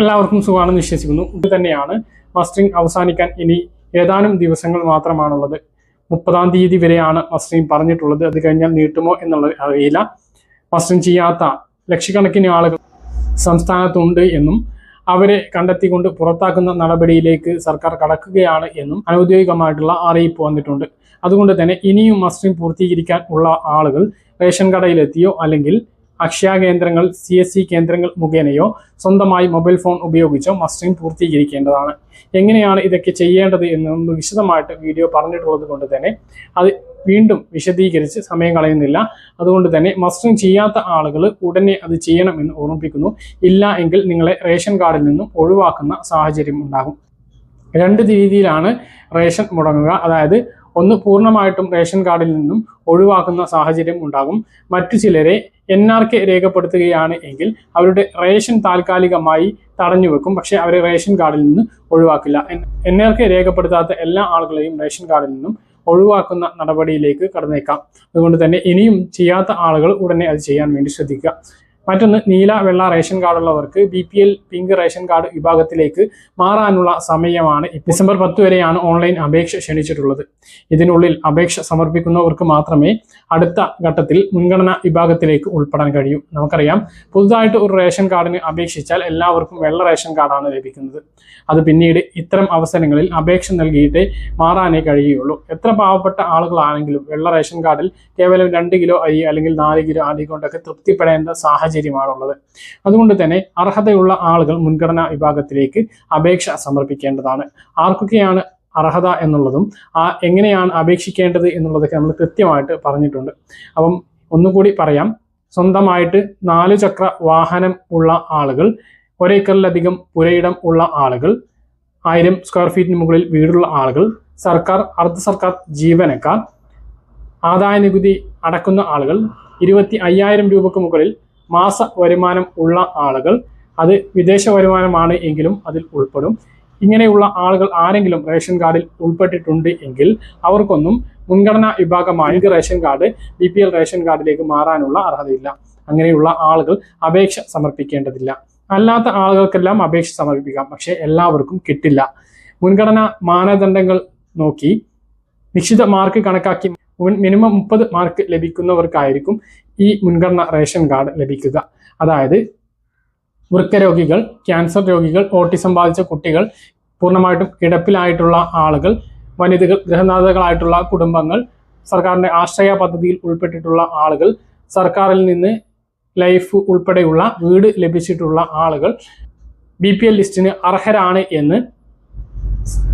എല്ലാവർക്കും സുഖമാണെന്ന് വിശ്വസിക്കുന്നു. ഇത് തന്നെയാണ് മസ്റ്ററിംഗ് അവസാനിക്കാൻ ഇനി ഏതാനും ദിവസങ്ങൾ മാത്രമാണുള്ളത്. മുപ്പതാം തീയതി വരെയാണ് മസ്റ്ററിംഗ് പറഞ്ഞിട്ടുള്ളത്. അത് കഴിഞ്ഞാൽ നീട്ടുമോ എന്നുള്ളത് അറിയില്ല. മസ്റ്ററിംഗ് ചെയ്യാത്ത ലക്ഷക്കണക്കിന് ആളുകൾ സംസ്ഥാനത്തുണ്ട് എന്നും അവരെ കണ്ടെത്തിക്കൊണ്ട് പുറത്താക്കുന്ന നടപടിയിലേക്ക് സർക്കാർ കടക്കുകയാണ് എന്നും അനൗദ്യോഗികമായിട്ടുള്ള അറിയിപ്പ് വന്നിട്ടുണ്ട്. അതുകൊണ്ട് തന്നെ ഇനിയും മസ്റ്ററിംഗ് പൂർത്തീകരിക്കാൻ ഉള്ള ആളുകൾ റേഷൻ കടയിലെത്തിയോ അല്ലെങ്കിൽ അക്ഷയ കേന്ദ്രങ്ങൾ സി എസ് സി കേന്ദ്രങ്ങൾ മുഖേനയോ സ്വന്തമായി മൊബൈൽ ഫോൺ ഉപയോഗിച്ചോ മസ്റ്ററിംഗ് പൂർത്തീകരിക്കേണ്ടതാണ്. എങ്ങനെയാണ് ഇതൊക്കെ ചെയ്യേണ്ടത് എന്നൊന്ന് വിശദമായിട്ട് വീഡിയോ പറഞ്ഞിട്ടുള്ളത് കൊണ്ട് തന്നെ അത് വീണ്ടും വിശദീകരിച്ച് സമയം കളയുന്നില്ല. അതുകൊണ്ട് തന്നെ മസ്റ്ററിംഗ് ചെയ്യാത്ത ആളുകൾ ഉടനെ അത് ചെയ്യണമെന്ന് ഓർമ്മിപ്പിക്കുന്നു. ഇല്ല എങ്കിൽ നിങ്ങളെ റേഷൻ കാർഡിൽ നിന്നും ഒഴിവാക്കുന്ന സാഹചര്യം ഉണ്ടാകും. രണ്ട് രീതിയിലാണ് റേഷൻ മുടങ്ങുക. അതായത് ഒന്ന് പൂർണമായിട്ടും റേഷൻ കാർഡിൽ നിന്നും ഒഴിവാക്കുന്ന സാഹചര്യം ഉണ്ടാകും. മറ്റു ചിലരെ എൻ ആർ കെ രേഖപ്പെടുത്തുകയാണ് എങ്കിൽ അവരുടെ റേഷൻ താൽക്കാലികമായി തടഞ്ഞു വെക്കും. പക്ഷേ അവരെ റേഷൻ കാർഡിൽ നിന്ന് ഒഴിവാക്കില്ല. എൻ ആർ കെ രേഖപ്പെടുത്താത്ത എല്ലാ ആളുകളെയും റേഷൻ കാർഡിൽ നിന്നും ഒഴിവാക്കുന്ന നടപടിയിലേക്ക് കടന്നേക്കാം. അതുകൊണ്ട് തന്നെ ഇനിയും ചെയ്യാത്ത ആളുകൾ ഉടനെ അത് ചെയ്യാൻ വേണ്ടി ശ്രദ്ധിക്കുക. മറ്റൊന്ന് നീല വെള്ള ration കാർഡുള്ളവർക്ക് B P L pink ration card വിഭാഗത്തിലേക്ക് മാറാനുള്ള സമയമാണ് ഡിസംബർ പത്ത് വരെയാണ് ഓൺലൈൻ അപേക്ഷ ക്ഷണിച്ചിട്ടുള്ളത്. ഇതിനുള്ളിൽ അപേക്ഷ സമർപ്പിക്കുന്നവർക്ക് മാത്രമേ അടുത്ത ഘട്ടത്തിൽ മുൻഗണന വിഭാഗത്തിലേക്ക് ഉൾപ്പെടാൻ കഴിയൂ. നമുക്കറിയാം പുതുതായിട്ട് ഒരു റേഷൻ കാർഡിന് അപേക്ഷിച്ചാൽ എല്ലാവർക്കും വെള്ള റേഷൻ കാർഡാണ് ലഭിക്കുന്നത്. അത് പിന്നീട് ഇത്തരം അവസരങ്ങളിൽ അപേക്ഷ നൽകിയിട്ടേ മാറാനേ കഴിയുള്ളൂ എത്ര പാവപ്പെട്ട ആളുകളാണെങ്കിലും വെള്ള റേഷൻ കാർഡിൽ കേവലം രണ്ട് കിലോ അരി അല്ലെങ്കിൽ നാല് കിലോ അരി കൊണ്ടൊക്കെ തൃപ്തിപ്പെടേണ്ട സാഹചര്യമാണുള്ളത്. അതുകൊണ്ട് തന്നെ അർഹതയുള്ള ആളുകൾ മുൻഗണനാ വിഭാഗത്തിലേക്ക് അപേക്ഷ സമർപ്പിക്കേണ്ടതാണ്. ആർക്കൊക്കെയാണ് അർഹത എന്നുള്ളതും ആ എങ്ങനെയാണ് അപേക്ഷിക്കേണ്ടത് എന്നുള്ളതൊക്കെ നമ്മൾ കൃത്യമായിട്ട് പറഞ്ഞിട്ടുണ്ട്. അപ്പം ഒന്നുകൂടി പറയാം. സ്വന്തമായിട്ട് നാല് ചക്ര വാഹനം ഉള്ള ആളുകൾ ഒരേക്കറിലധികം പുരയിടം ഉള്ള ആളുകൾ ആയിരം സ്ക്വയർ ഫീറ്റിന് മുകളിൽ വീടുള്ള ആളുകൾ സർക്കാർ അർദ്ധ സർക്കാർ ജീവനക്കാർ ആദായ നികുതി അടക്കുന്ന ആളുകൾ ഇരുപത്തി അയ്യായിരം രൂപക്ക് മുകളിൽ മാസ വരുമാനം ഉള്ള ആളുകൾ. അത് വിദേശ വരുമാനമാണ് എങ്കിലും അതിൽ ഉൾപ്പെടും. ഇങ്ങനെയുള്ള ആളുകൾ ആരെങ്കിലും റേഷൻ കാർഡിൽ ഉൾപ്പെട്ടിട്ടുണ്ട് എങ്കിൽ അവർക്കൊന്നും മുൻഗണനാ വിഭാഗമായ ration card B P L ration കാർഡിലേക്ക് മാറാനുള്ള അർഹതയില്ല. അങ്ങനെയുള്ള ആളുകൾ അപേക്ഷ സമർപ്പിക്കേണ്ടതില്ല. അല്ലാത്ത ആളുകൾക്കെല്ലാം അപേക്ഷ സമർപ്പിക്കാം. പക്ഷേ എല്ലാവർക്കും കിട്ടില്ല. മുൻഗണനാ മാനദണ്ഡങ്ങൾ നോക്കി നിശ്ചിത മാർക്ക് കണക്കാക്കി മിനിമം മുപ്പത് മാർക്ക് ലഭിക്കുന്നവർക്കായിരിക്കും ഈ മുൻഗണന റേഷൻ കാർഡ് ലഭിക്കുക. അതായത് വൃക്കരോഗികൾ ക്യാൻസർ രോഗികൾ ഓട്ടിസം ബാധിച്ച കുട്ടികൾ പൂർണമായിട്ടും കിടപ്പിലായിട്ടുള്ള ആളുകൾ വനിതകൾ ഗൃഹനാഥകളായിട്ടുള്ള കുടുംബങ്ങൾ സർക്കാരിന്റെ ആശ്രയ പദ്ധതിയിൽ ഉൾപ്പെട്ടിട്ടുള്ള ആളുകൾ സർക്കാരിൽ നിന്ന് ലൈഫ് ഉൾപ്പെടെയുള്ള വീട് ലഭിച്ചിട്ടുള്ള ആളുകൾ ബി പി എൽ ലിസ്റ്റിന് അർഹരാണ് എന്ന്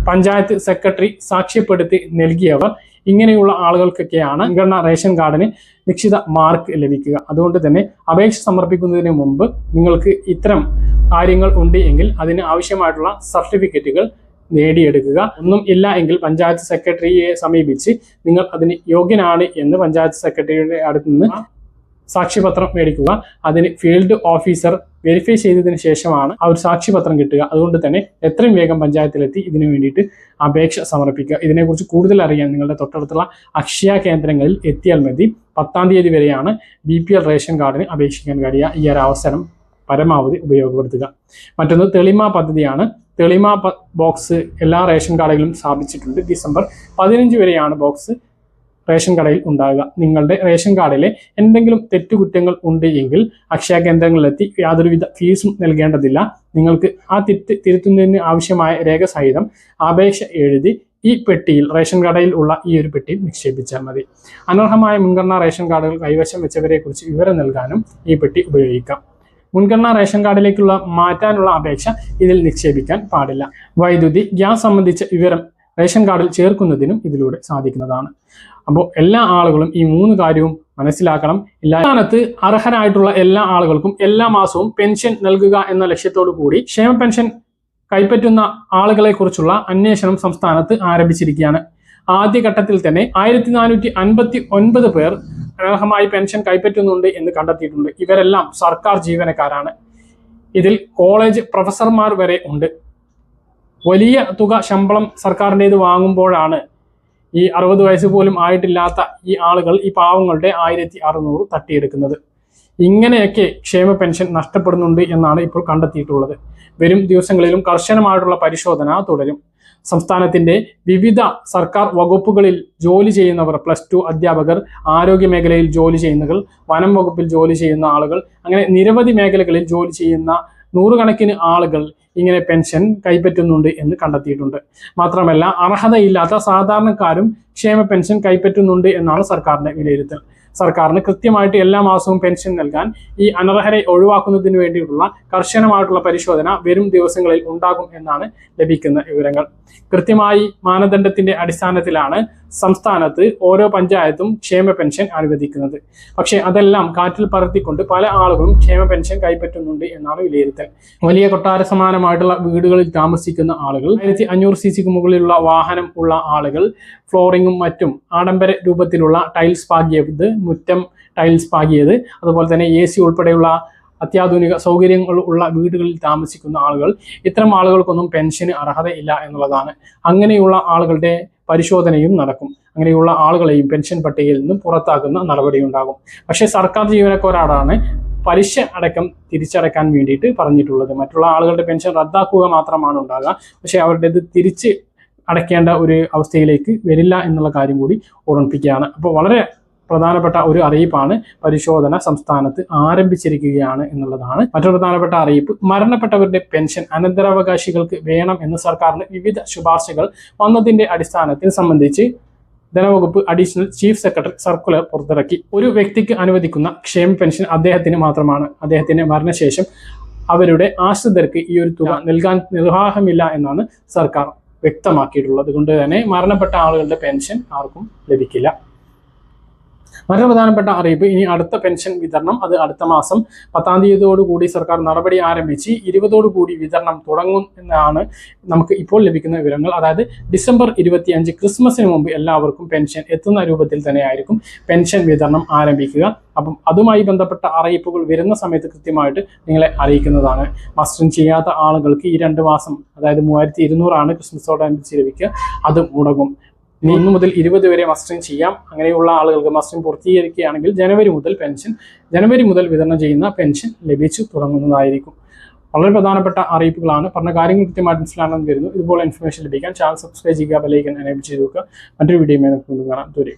പഞ്ചായത്ത് സെക്രട്ടറി സാക്ഷ്യപ്പെടുത്തി നൽകിയവർ ഇങ്ങനെയുള്ള ആളുകൾക്കൊക്കെയാണ് മുൻഗണന റേഷൻ കാർഡിന് നിശ്ചിത മാർക്ക് ലഭിക്കുക. അതുകൊണ്ട് തന്നെ അപേക്ഷ സമർപ്പിക്കുന്നതിന് മുമ്പ് നിങ്ങൾക്ക് ഇത്തരം കാര്യങ്ങൾ ഉണ്ട് എങ്കിൽ അതിന് ആവശ്യമായിട്ടുള്ള സർട്ടിഫിക്കറ്റുകൾ നേടിയെടുക്കുക. ഒന്നും ഇല്ല എങ്കിൽ പഞ്ചായത്ത് സെക്രട്ടറിയെ സമീപിച്ച് നിങ്ങൾ അതിന് യോഗ്യനാണ് എന്ന് പഞ്ചായത്ത് സെക്രട്ടറിയുടെ അടുത്ത് നിന്ന് സാക്ഷ്യപത്രം മേടിക്കുക. അതിന് ഫീൽഡ് ഓഫീസർ വെരിഫൈ ചെയ്തതിന് ശേഷമാണ് ആ ഒരു സാക്ഷ്യപത്രം കിട്ടുക. അതുകൊണ്ട് തന്നെ എത്രയും വേഗം പഞ്ചായത്തിലെത്തി ഇതിനു വേണ്ടിയിട്ട് അപേക്ഷ സമർപ്പിക്കുക. ഇതിനെക്കുറിച്ച് കൂടുതൽ അറിയാൻ നിങ്ങളുടെ തൊട്ടടുത്തുള്ള അക്ഷയ കേന്ദ്രങ്ങളിൽ എത്തിയാൽ മതി. പത്താം തീയതി വരെയാണ് ബി പി എൽ റേഷൻ കാർഡിന് അപേക്ഷിക്കാൻ കഴിയുക. ഈ ഒരു അവസരം പരമാവധി ഉപയോഗപ്പെടുത്തുക. മറ്റൊന്ന് തെളിമ പദ്ധതിയാണ്. തെളിമ ബോക്സ് എല്ലാ റേഷൻ കാർഡുകളിലും സ്ഥാപിച്ചിട്ടുണ്ട്. ഡിസംബർ പതിനഞ്ച് വരെയാണ് ബോക്സ് റേഷൻ കടയിൽ ഉണ്ടാകുക നിങ്ങളുടെ റേഷൻ കാർഡിലെ എന്തെങ്കിലും തെറ്റുകുറ്റങ്ങൾ ഉണ്ട് എങ്കിൽ അക്ഷയ കേന്ദ്രങ്ങളിലെത്തി യാതൊരുവിധ ഫീസും നൽകേണ്ടതില്ല. നിങ്ങൾക്ക് ആ തെറ്റ് തിരുത്തുന്നതിന് ആവശ്യമായ രേഖ സഹിതം അപേക്ഷ എഴുതി ഈ പെട്ടിയിൽ റേഷൻ കടയിൽ ഉള്ള ഈ ഒരു പെട്ടിയിൽ നിക്ഷേപിച്ചാൽ മതി. അനർഹമായ മുൻഗണനാ റേഷൻ കാർഡുകൾ കൈവശം വെച്ചവരെ കുറിച്ച് വിവരം നൽകാനും ഈ പെട്ടി ഉപയോഗിക്കാം. മുൻഗണനാ റേഷൻ കാർഡിലേക്കുള്ള മാറ്റാനുള്ള അപേക്ഷ ഇതിൽ നിക്ഷേപിക്കാൻ പാടില്ല. വൈദ്യുതി ഗ്യാസ് സംബന്ധിച്ച വിവരം റേഷൻ കാർഡിൽ ചേർക്കുന്നതിനും ഇതിലൂടെ സാധിക്കുന്നതാണ്. അപ്പോൾ എല്ലാ ആളുകളും ഈ മൂന്ന് കാര്യവും മനസ്സിലാക്കണം. എല്ലാ സ്ഥാനത്ത് അർഹരായിട്ടുള്ള എല്ലാ ആളുകൾക്കും എല്ലാ മാസവും പെൻഷൻ നൽകുക എന്ന ലക്ഷ്യത്തോടു കൂടി ക്ഷേമ പെൻഷൻ കൈപ്പറ്റുന്ന ആളുകളെ കുറിച്ചുള്ള അന്വേഷണം സംസ്ഥാനത്ത് ആരംഭിച്ചിരിക്കുകയാണ്. ആദ്യഘട്ടത്തിൽ തന്നെ ആയിരത്തി നാനൂറ്റി അൻപത്തി ഒൻപത് പേർ അനർഹമായി പെൻഷൻ കൈപ്പറ്റുന്നുണ്ട് എന്ന് കണ്ടെത്തിയിട്ടുണ്ട്. ഇവരെല്ലാം സർക്കാർ ജീവനക്കാരാണ്. ഇതിൽ കോളേജ് പ്രൊഫസർമാർ വരെ ഉണ്ട്. വലിയ തുക ശമ്പളം സർക്കാരിന്റെ ഇത് വാങ്ങുമ്പോഴാണ് ഈ അറുപത് വയസ്സ് പോലും ആയിട്ടില്ലാത്ത ഈ ആളുകൾ ഈ പാവങ്ങളുടെ ആയിരത്തി അറുന്നൂറ് തട്ടിയെടുക്കുന്നത്. ഇങ്ങനെയൊക്കെ ക്ഷേമ പെൻഷൻ നഷ്ടപ്പെടുന്നുണ്ട് എന്നാണ് ഇപ്പോൾ കണ്ടെത്തിയിട്ടുള്ളത്. വരും ദിവസങ്ങളിലും കർശനമായിട്ടുള്ള പരിശോധന തുടരും. സംസ്ഥാനത്തിന്റെ വിവിധ സർക്കാർ വകുപ്പുകളിൽ ജോലി ചെയ്യുന്നവർ പ്ലസ് ടു അധ്യാപകർ ആരോഗ്യ മേഖലയിൽ ജോലി ചെയ്യുന്നവർ വനം വകുപ്പിൽ ജോലി ചെയ്യുന്ന ആളുകൾ അങ്ങനെ നിരവധി മേഖലകളിൽ ജോലി ചെയ്യുന്ന നൂറുകണക്കിന് ആളുകൾ ഇങ്ങനെ പെൻഷൻ കൈപ്പറ്റുന്നുണ്ട് എന്ന് കണ്ടെത്തിയിട്ടുണ്ട്. മാത്രമല്ല അർഹതയില്ലാത്ത സാധാരണക്കാരും ക്ഷേമ പെൻഷൻ കൈപ്പറ്റുന്നുണ്ട് എന്നാണ് സർക്കാരിന്റെ വിലയിരുത്തൽ. സർക്കാരിന് കൃത്യമായിട്ട് എല്ലാ മാസവും പെൻഷൻ നൽകാൻ ഈ അനർഹരെ ഒഴിവാക്കുന്നതിന് വേണ്ടിയിട്ടുള്ള കർശനമായിട്ടുള്ള പരിശോധന വരും ദിവസങ്ങളിൽ ഉണ്ടാകും എന്നാണ് ലഭിക്കുന്ന വിവരങ്ങൾ. കൃത്യമായി മാനദണ്ഡത്തിന്റെ അടിസ്ഥാനത്തിലാണ് സംസ്ഥാനത്ത് ഓരോ പഞ്ചായത്തും ക്ഷേമ പെൻഷൻ അനുവദിക്കുന്നത്. പക്ഷേ അതെല്ലാം കാറ്റിൽ പറത്തിക്കൊണ്ട് പല ആളുകളും ക്ഷേമ പെൻഷൻ കൈപ്പറ്റുന്നുണ്ട് എന്നാണ് വിലയിരുത്തൽ. വലിയ കൊട്ടാര സമാനമായിട്ടുള്ള വീടുകളിൽ താമസിക്കുന്ന ആളുകൾ ആയിരത്തി അഞ്ഞൂറ് സി സിക്ക് മുകളിലുള്ള വാഹനം ഉള്ള ആളുകൾ ഫ്ലോറിങ്ങും മറ്റും ആഡംബര രൂപത്തിലുള്ള ടൈൽസ് പാകിയത് മുറ്റം ടൈൽസ് പാകിയത് അതുപോലെ തന്നെ എ സി ഉൾപ്പെടെയുള്ള അത്യാധുനിക സൗകര്യങ്ങൾ ഉള്ള വീടുകളിൽ താമസിക്കുന്ന ആളുകൾ ഇത്തരം ആളുകൾക്കൊന്നും പെൻഷന് അർഹതയില്ല എന്നുള്ളതാണ്. അങ്ങനെയുള്ള ആളുകളുടെ പരിശോധനയും നടക്കും. അങ്ങനെയുള്ള ആളുകളെയും പെൻഷൻ പട്ടികയിൽ നിന്നും പുറത്താക്കുന്ന നടപടിയുണ്ടാകും പക്ഷേ സർക്കാർ ജീവനക്കാരാണ് പലിശ അടക്കം തിരിച്ചടക്കാൻ വേണ്ടിയിട്ട് പറഞ്ഞിട്ടുള്ളത്. മറ്റുള്ള ആളുകളുടെ പെൻഷൻ റദ്ദാക്കുക മാത്രമാണ് ഉണ്ടാകുക. പക്ഷേ അവരുടേത് തിരിച്ച് അടയ്ക്കേണ്ട ഒരു അവസ്ഥയിലേക്ക് വരില്ല എന്നുള്ള കാര്യം കൂടി ഓർമ്മിപ്പിക്കുകയാണ്. അപ്പോൾ വളരെ പ്രധാനപ്പെട്ട ഒരു അറിയിപ്പാണ് പരിശോധന സംസ്ഥാനത്ത് ആരംഭിച്ചിരിക്കുകയാണ് എന്നുള്ളതാണ്. മറ്റൊരു പ്രധാനപ്പെട്ട അറിയിപ്പ് മരണപ്പെട്ടവരുടെ പെൻഷൻ അനന്തരാവകാശികൾക്ക് വേണം എന്ന് സർക്കാരിന് വിവിധ ശുപാർശകൾ വന്നതിന്റെ അടിസ്ഥാനത്തിൽ സംബന്ധിച്ച് ധനവകുപ്പ് അഡീഷണൽ ചീഫ് സെക്രട്ടറി സർക്കുലർ പുറത്തിറക്കി. ഒരു വ്യക്തിക്ക് അനുവദിക്കുന്ന ക്ഷേമ പെൻഷൻ അദ്ദേഹത്തിന് മാത്രമാണ്. അദ്ദേഹത്തിന്റെ മരണശേഷം അവരുടെ ആശ്രിതർക്ക് ഈ ഒരു തുക നൽകാൻ നിർവാഹമില്ല എന്നാണ് സർക്കാർ വ്യക്തമാക്കിയിട്ടുള്ളത്. അതുകൊണ്ട് തന്നെ മരണപ്പെട്ട ആളുകളുടെ പെൻഷൻ ആർക്കും ലഭിക്കില്ല. മറ്റൊരു പ്രധാനപ്പെട്ട അറിയിപ്പ്. ഇനി അടുത്ത പെൻഷൻ വിതരണം അത് അടുത്ത മാസം പത്താം തീയതിയോടുകൂടി സർക്കാർ നടപടി ആരംഭിച്ച് ഇരുപതോടുകൂടി വിതരണം തുടങ്ങും എന്നാണ് നമുക്ക് ഇപ്പോൾ ലഭിക്കുന്ന വിവരങ്ങൾ. അതായത് ഡിസംബർ ഇരുപത്തിയഞ്ച് ക്രിസ്മസിന് മുമ്പ് എല്ലാവർക്കും പെൻഷൻ എത്തുന്ന രൂപത്തിൽ തന്നെയായിരിക്കും പെൻഷൻ വിതരണം ആരംഭിക്കുക. അപ്പം അതുമായി ബന്ധപ്പെട്ട അറിയിപ്പുകൾ വരുന്ന സമയത്ത് കൃത്യമായിട്ട് നിങ്ങളെ അറിയിക്കുന്നതാണ്. മസ്റ്ററിങ് ചെയ്യാത്ത ആളുകൾക്ക് ഈ രണ്ട് മാസം അതായത് മൂവായിരത്തി ഇരുന്നൂറാണ് ക്രിസ്മസോടനുബന്ധിച്ച് ലഭിക്കുക. അത് മുടങ്ങും. ഇനി ഒന്ന് മുതൽ ഇരുപത് വരെ മസ്റ്ററിംഗ് ചെയ്യാം. അങ്ങനെയുള്ള ആളുകൾക്ക് മസ്റ്ററിംഗ് പൂർത്തീകരിക്കുകയാണെങ്കിൽ ജനുവരി മുതൽ പെൻഷൻ ജനുവരി മുതൽ വിതരണം ചെയ്യുന്ന പെൻഷൻ ലഭിച്ചു തുടങ്ങുന്നതായിരിക്കും. വളരെ പ്രധാനപ്പെട്ട അറിയിപ്പുകളാണ്. പറഞ്ഞ കാര്യങ്ങൾ കൃത്യമായിട്ട് മനസ്സിലാണെന്ന് വരുന്നു ഇതുപോലെ ഇൻഫർമേഷൻ ലഭിക്കാൻ ചാനൽ സബ്സ്ക്രൈബ് ചെയ്യുക ബെലൈക്കൻ എനേബിൾ ചെയ്ത് വെക്കുക. മറ്റൊരു വീഡിയോ കാണാം. ദൂരെ